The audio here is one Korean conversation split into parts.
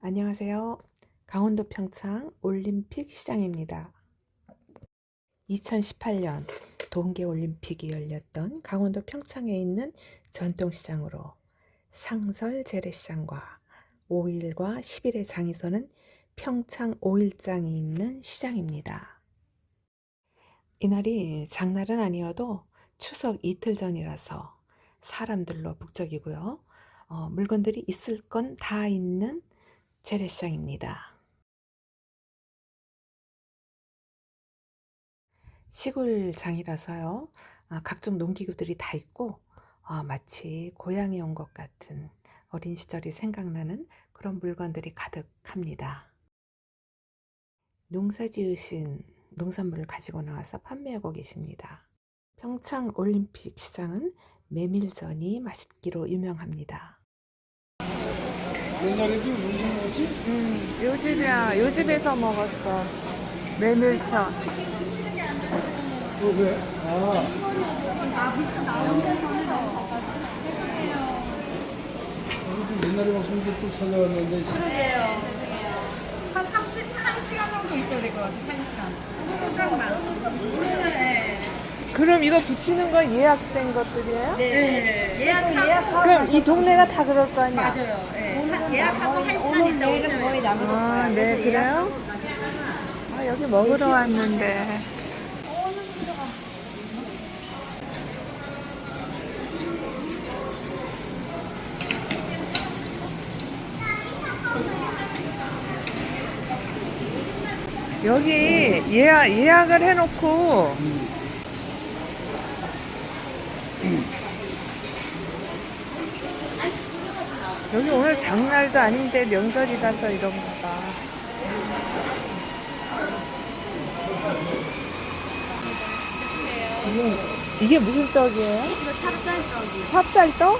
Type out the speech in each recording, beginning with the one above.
안녕하세요. 강원도 평창 올림픽 시장입니다. 2018년 동계올림픽이 열렸던 강원도 평창에 있는 전통시장으로 상설 재래시장과 5일과 10일의 장에서는 평창 5일장이 있는 시장입니다. 이날이 장날은 아니어도 추석 이틀 전이라서 사람들로 북적이고요. 어, 물건들이 있을 건 다 있는 재래시장입니다. 시골장이라서요. 아, 각종 농기구들이 다 있고 아, 마치 고향에 온 것 같은 어린 시절이 생각나는 그런 물건들이 가득합니다. 농사 지으신 농산물을 가지고 나와서 판매하고 계십니다. 평창 올림픽 시장은 메밀전이 맛있기로 유명합니다. 옛날에도 무슨 먹었지? 음, 요 집이야. 요 집에서 먹었어. 메밀전. 어, 왜? 아. 우리도 옛날에 막 손들 뚝 찾아왔는데 시- 그러게요. 한 30, 1시간 정도 있어야 될 것 같아요. 1시간. 잠깐만. 우리는, 예. 그럼 이거 붙이는 건 예약된 것들이에요? 네. 예약하고. 그럼 이 동네가 다 그럴 거 아니야? 맞아요. 예. 한- 예약하고 1시간 있다 남은 아, 네, 그래요? 아, 여기 먹으러 왔는데. 여기 예약, 예약을 해놓고 여기 오늘 장날도 아닌데 명절이라서 이런가 봐. 이게 무슨 떡이에요? 찹쌀떡이요. 찹쌀떡?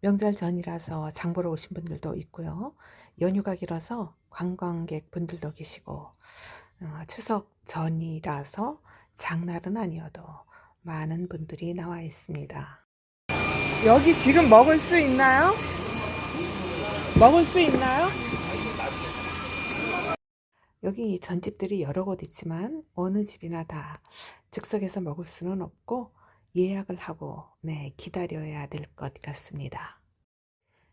명절 전이라서 장 보러 오신 분들도 있고요. 연휴가 길어서 관광객 분들도 계시고 어, 추석 전이라서 장날은 아니어도 많은 분들이 나와 있습니다. 여기 지금 먹을 수 있나요? 먹을 수 있나요? 여기 전집들이 여러 곳 있지만 어느 집이나 다 즉석에서 먹을 수는 없고 예약을 하고 네, 기다려야 될 것 같습니다.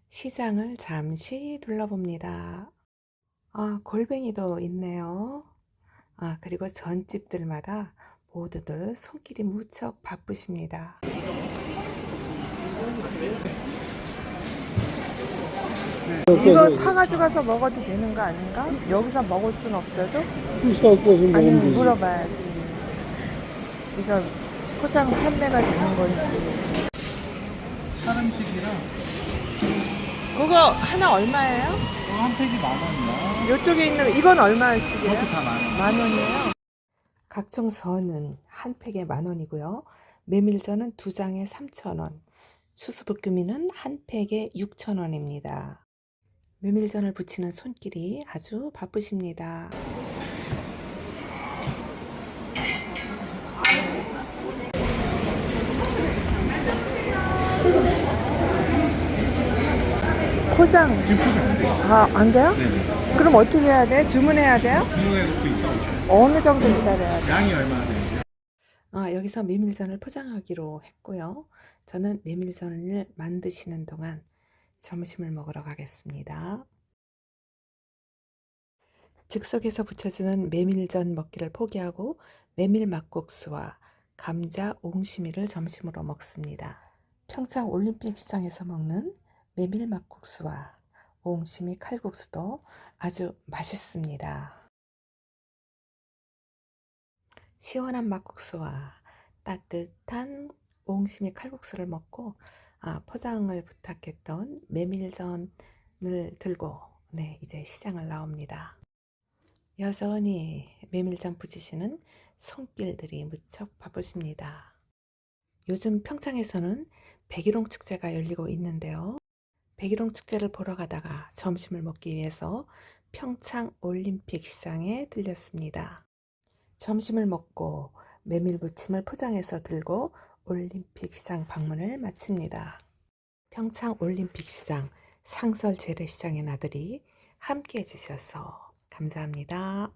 시장을 잠시 둘러봅니다. 아, 골뱅이도 있네요. 아, 그리고 전집들마다 모두들 손길이 무척 바쁘십니다. 이거 사가지고 가서 먹어도 되는 거 아닌가? 여기서 먹을 순 없어도? 사갖고 와서 먹으면 아니 되지. 물어봐야지. 이거 포장 판매가 되는 건지. 사람식이라 그거 하나 얼마예요? 한 팩이 만 원이야. 이쪽에 있는 거, 이건 얼마씩이에요? 다만 원. 만 원이에요. 각종 선은 한 팩에 만 원이고요. 메밀전은 두 장에 3천 원. 수수부꾸미는 한 팩에 6천 원입니다. 메밀전을 부치는 손길이 아주 바쁘십니다. 포장. 아, 안 돼요? 네네. 그럼 어떻게 해야 돼? 주문해야 돼요? 주문해 놓고 있다. 어느 정도 기다려야 돼? 양이 얼마나 되는지. 아, 여기서 메밀전을 포장하기로 했고요. 저는 메밀전을 만드시는 동안 점심을 먹으러 가겠습니다. 즉석에서 부쳐주는 메밀전 먹기를 포기하고 메밀 막국수와 감자 옹심이를 점심으로 먹습니다. 평창 올림픽 시장에서 먹는 메밀 막국수와 옹심이 칼국수도 아주 맛있습니다. 시원한 막국수와 따뜻한 옹심이 칼국수를 먹고 아, 포장을 부탁했던 메밀전을 들고 네, 이제 시장을 나옵니다. 여전히 메밀전 부치시는 손길들이 무척 바쁘십니다. 요즘 평창에서는 백일홍 축제가 열리고 있는데요. 백일홍 축제를 보러 가다가 점심을 먹기 위해서 평창 올림픽 시장에 들렸습니다. 점심을 먹고 메밀 부침을 포장해서 들고 올림픽 시장 방문을 마칩니다. 평창 올림픽 시장 상설 재래시장의 나들이 함께 해주셔서 감사합니다.